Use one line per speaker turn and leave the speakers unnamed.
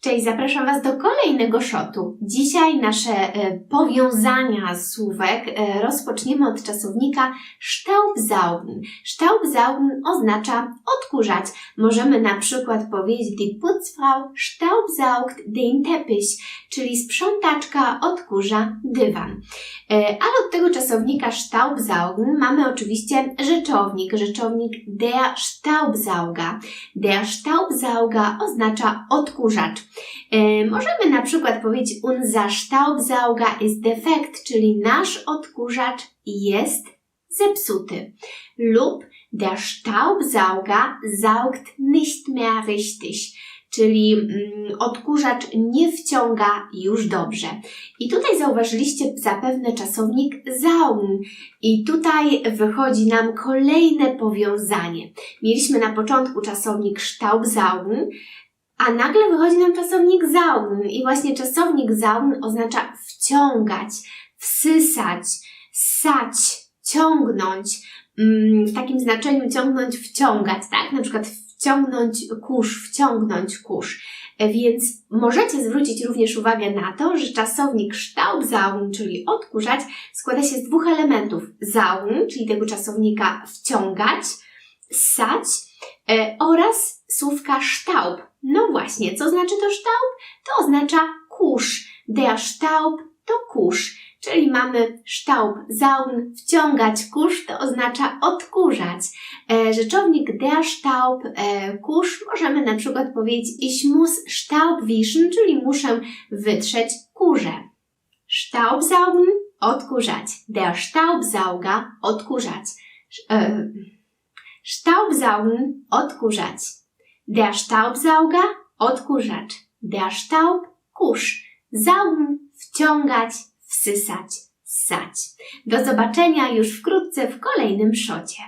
Cześć, zapraszam Was do kolejnego szotu. Dzisiaj nasze e, powiązania słówek e, rozpoczniemy od czasownika Staubsaugen. Staubsaugen oznacza odkurzać. Możemy na przykład powiedzieć Die Putzfrau staubsaugt den Teppich, czyli sprzątaczka odkurza dywan. E, ale od tego czasownika Staubsaugen mamy oczywiście rzeczownik, rzeczownik der Staubsauger. Der Staubsauger oznacza odkurzacz. E, możemy na przykład powiedzieć unser Staubsauger ist defekt, czyli nasz odkurzacz jest zepsuty. Lub der Staubsauger saugt nicht mehr richtig, czyli mm, odkurzacz nie wciąga już dobrze. I tutaj zauważyliście zapewne czasownik saugen. I tutaj wychodzi nam kolejne powiązanie. Mieliśmy na początku czasownik Staubsaugen, a nagle wychodzi nam czasownik saugen. I właśnie czasownik saugen oznacza wciągać, wsysać, ssać, ciągnąć. Mm, W takim znaczeniu ciągnąć, wciągać, tak? Na przykład wciągnąć kurz, wciągnąć kurz. E, Więc możecie zwrócić również uwagę na to, że czasownik Staubsaugen, czyli odkurzać, składa się z dwóch elementów. Saugen, czyli tego czasownika wciągać, ssać e, oraz słówka Staub. No właśnie, co znaczy to Staub? To oznacza kurz. Der Staub to kurz. Czyli mamy Staub, saugen, wciągać kurz, to oznacza odkurzać. E, rzeczownik der Staub, e, kurz, możemy na przykład powiedzieć ich muss Staub wischen, czyli muszę wytrzeć kurze. Staubsaugen, odkurzać. Der Staubsauger, odkurzać. E, Staubsaugen, odkurzać. Der Staubsauger, odkurzacz. Der Staub, kurz. Saugen, wciągać, wsysać, ssać. Do zobaczenia już wkrótce w kolejnym szocie.